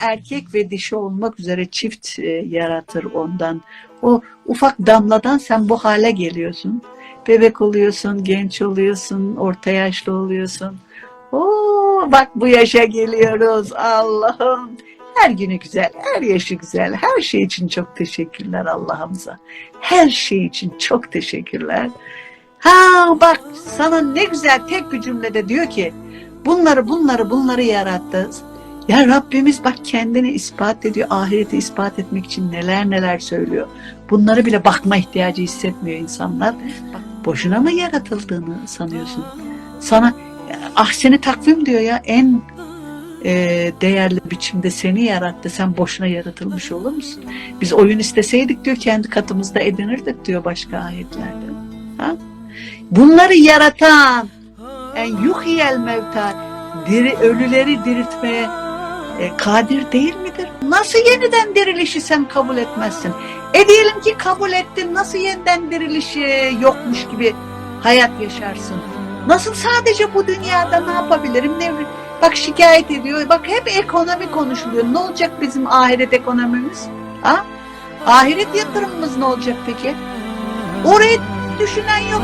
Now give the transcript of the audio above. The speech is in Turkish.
erkek ve dişi olmak üzere çift e, yaratır ondan. O ufak damladan sen bu hale geliyorsun. Bebek oluyorsun, genç oluyorsun, orta yaşlı oluyorsun. Oo, bak bu yaşa geliyoruz Allah'ım. Her günü güzel, her yaşı güzel. Her şey için çok teşekkürler Allah'ımıza. Her şey için çok teşekkürler. Ha bak sana ne güzel tek bir cümlede diyor ki bunları bunları bunları yarattı. Ya Rabbimiz bak kendini ispat ediyor. Ahireti ispat etmek için neler neler söylüyor. Bunları bile bakma ihtiyacı hissetmiyor insanlar. Bak boşuna mı yaratıldığını sanıyorsun? Sana ahseni takvim diyor ya en e, değerli biçimde seni yarattı. Sen boşuna yaratılmış olur musun? Biz oyun isteseydik diyor kendi katımızda edinirdik diyor başka ayetlerde. Ha? Bunları yaratan en yuhyel mevta diri, ölüleri diriltmeye e, kadir değil midir? Nasıl yeniden dirilişi sen kabul etmezsin? E diyelim ki kabul ettin. Nasıl yeniden dirilişi yokmuş gibi hayat yaşarsın? Nasıl sadece bu dünyada ne yapabilirim? Ne, bak şikayet ediyor. Bak hep ekonomi konuşuluyor. Ne olacak bizim ahiret ekonomimiz? Ha? Ahiret yatırımımız ne olacak peki? Orayı düşünen yok.